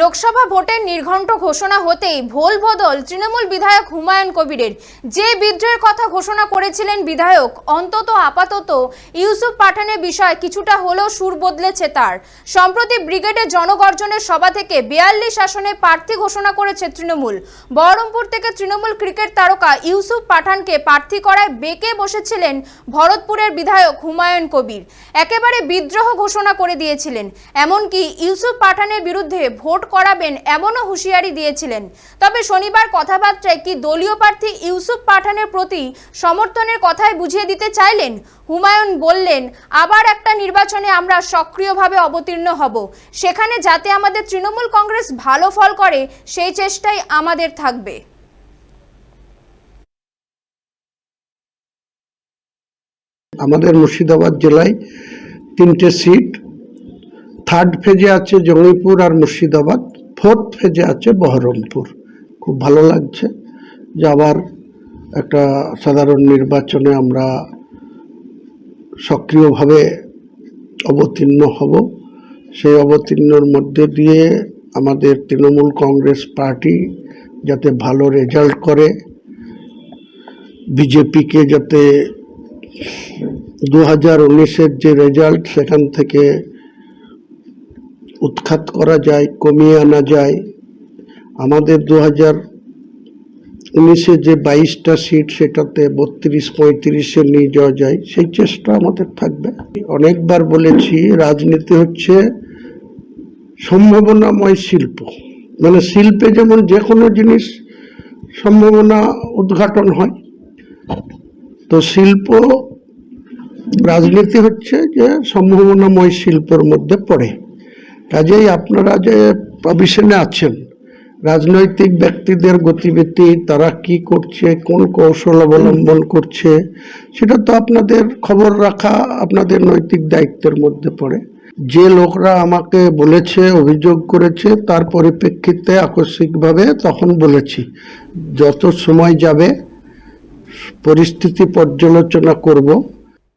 লোকসভা ভোটের নির্ঘণ্ট ঘোষণা হতেই ভোল বদল তৃণমূল বিধায়ক হুমায়ুন কবিরের। যে বিদ্রোহের কথা ঘোষণা করেছিলেন বিধায়ক, অন্তত আপাতত ইউসুফ পাঠানের বিষয়ে কিছুটা হলেও সুর বদলেছে তার। সম্প্রতি ব্রিগেডের জনগর্জনের সভা থেকে বিয়াল্লিশ আসনে প্রার্থী ঘোষণা করেছে তৃণমূল। বহরমপুর থেকে তৃণমূল ক্রিকেট তারকা ইউসুফ পাঠানকে প্রার্থী করায় বেঁকে বসেছিলেন ভরতপুরের বিধায়ক হুমায়ুন কবির। একেবারে বিদ্রোহ ঘোষণা করে দিয়েছিলেন। এমনকি ইউসুফ পাঠানের বিরুদ্ধে ভোট করাবেন এমনও হুঁশিয়ারি দিয়েছিলেন। তবে শনিবার কথাবার্তায় কি দলীয় প্রার্থী ইউসুফ পাঠানের প্রতি সমর্থনের কথাই বুঝিয়ে দিতে চাইলেন? হুমায়ুন বললেন, আবার একটা নির্বাচনে আমরা সক্রিয়ভাবে অবতীর্ণ হব। সেখানে যাতে আমাদের তৃণমূল কংগ্রেস ভালো ফল করে, সেই চেষ্টাই আমাদের থাকবে। আমাদের মুর্শিদাবাদ জেলায় তিনটে সিট থার্ড ফেজে আছে জঙ্গিপুর আর মুর্শিদাবাদ, ফোর্থ ফেজে আছে বহরমপুর। খুব ভালো লাগছে যে আবার একটা সাধারণ নির্বাচনে আমরা সক্রিয়ভাবে অবতীর্ণ হব। সেই অবতীর্ণর মধ্যে দিয়ে আমাদের তৃণমূল কংগ্রেস পার্টি যাতে ভালো রেজাল্ট করে, বিজেপিকে যাতে দু হাজার উনিশের যে রেজাল্ট সেখান থেকে উৎখাত করা যায়, কমিয়ে আনা যায়। আমাদের দু হাজার উনিশে যে বাইশটা সিট সেটাতে বত্রিশ, পঁয়ত্রিশে নিয়ে যাওয়া যায়, সেই চেষ্টা আমাদের থাকবে। অনেকবার বলেছি, রাজনীতি হচ্ছে সম্ভাবনাময় শিল্প। মানে শিল্পে যেমন যে কোনো জিনিস সম্ভাবনা উদ্ঘাটন হয়। তো শিল্প, রাজনীতি হচ্ছে যে সম্ভাবনাময় শিল্পের মধ্যে পড়ে। কাজেই আপনারা যে প্রভিশনে আছেন, রাজনৈতিক ব্যক্তিদের গতিবিধি, তারা কি করছে, কোন কৌশল অবলম্বন করছে, সেটা তো আপনাদের খবর রাখা আপনাদের নৈতিক দায়িত্বের মধ্যে পড়ে। যে লোকরা আমাকে বলেছে, অভিযোগ করেছে, তার পরিপ্রেক্ষিতে আকস্মিকভাবে তখন বলেছি, যত সময় যাবে, পরিস্থিতি পর্যালোচনা করব।